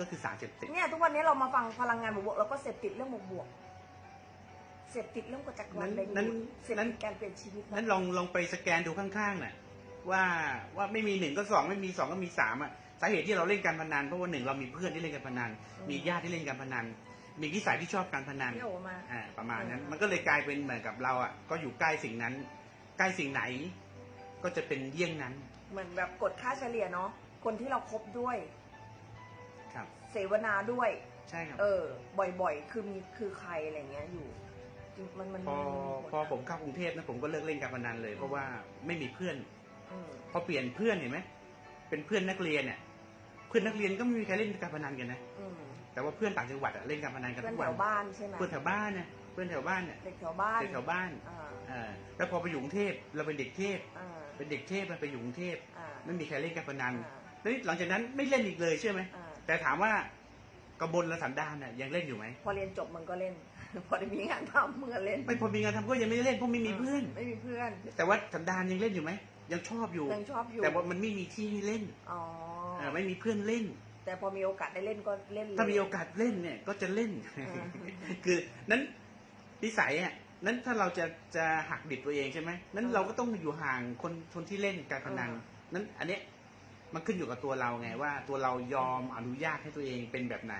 ก็คือสารเสพติดเนี่ยทุกวันนี้เรามาฟังพลังงานบวกๆแล้วก็เสพติดเรื่องบวกๆเสพติดเรื่องกฎจักรวาลนั้นเลยนั้นเสพนั้นติดการเปลี่ยนชีวิตนั้นลองลองไปสแกนดูข้างๆน่ะว่าว่าไม่มีหนึ่งก็สองไม่มีสองก็มีสามอะสาเหตุที่เราเล่นการพนันเพราะว่าหนึ่งเรามีเพื่อนที่เล่นการพนัน มีญาติที่เล่นการพนัน มีนิสัยที่ชอบการพนันพี่โอมา อ่าประมาณนั้นอืมมันก็เลยกลายเป็นเหมือนกับเราอะก็อยู่ใกล้สิ่งนั้น ใกล้สิ่งไหน ก็จะเป็นเยี่ยงนั้น เหมือนแบบกดค่าเฉลี่ยเนาะคนที่เราคบด้วย ครับ เสวนาด้วย ใช่ครับ เออ บ่อยๆ คือมีคือใครอะไรเงี้ยอยู่จริงมันมันพอมันมีผลพอผมเข้ากรุงเทพนะผมก็เลิกเล่นการพนันเลย เพราะว่าไม่มีเพื่อนอืมพอเปลี่ยนเพื่อนเห็นไหมเป็นเพื่อนนักเรียนเนี่ยเพื่อนนักเรียนก็ไม่มีใครเล่นการพนันกันนะอืมแต่ว่าเพื่อนต่างจังหวัดอะเล่นการพนันกันเพื่อนทุกแถวันวบ้านใช่ไหมเพื่อนแถวบ้านเนี่ยเพื่อนแถวบ้านเนี่ยเด็กแถวบ้านเด็กแถวบ้านอ่าเออแล้วพอไปอยู่กรุงเทพเราเป็นเด็กเทพอ่าเป็นเด็กเทพมันไปอยู่กรุงเทพอ่าไม่มีใครเล่นการพนันอ่าแล้วหลังจากนั้นไม่เล่นอีกเลยใช่ไหมอ่า แต่ถามว่ากระบนและสันดานน่ะยังเล่นอยู่ไหมพอเรียนจบมันก็เล่น พอได้มีงานทำมึงก็เล่นไม่พอมีงานทำก็ยังไม่ได้เล่นเพราะไม่มีเพื่อน ไม่มีเพื่อน แต่ว่าสันดานยังเล่นอยู่ไหมยังชอบอยู่ยังชอบอยู่ แต่ว่ามันไม่มีที่ให้เล่นอ๋อเออไม่มีเพื่อนเล่น แต่พอมีโอกาสได้เล่นก็เล่นเลยถ้ามีโอกาสเล่นเนี่ยก็จะเล่นอ่าคือนั้นนิสัยอะนั้นถ้าเราจะจะหักดิบตัวเองใช่ไหมนั้นเราก็ต้องอยู่ห่างคนคนที่เล่นการพนันนั้นอันเนี้ย มันขึ้นอยู่กับตัวเราไงว่าตัวเรายอมอนุญาตให้ตัวเองเป็นแบบไหน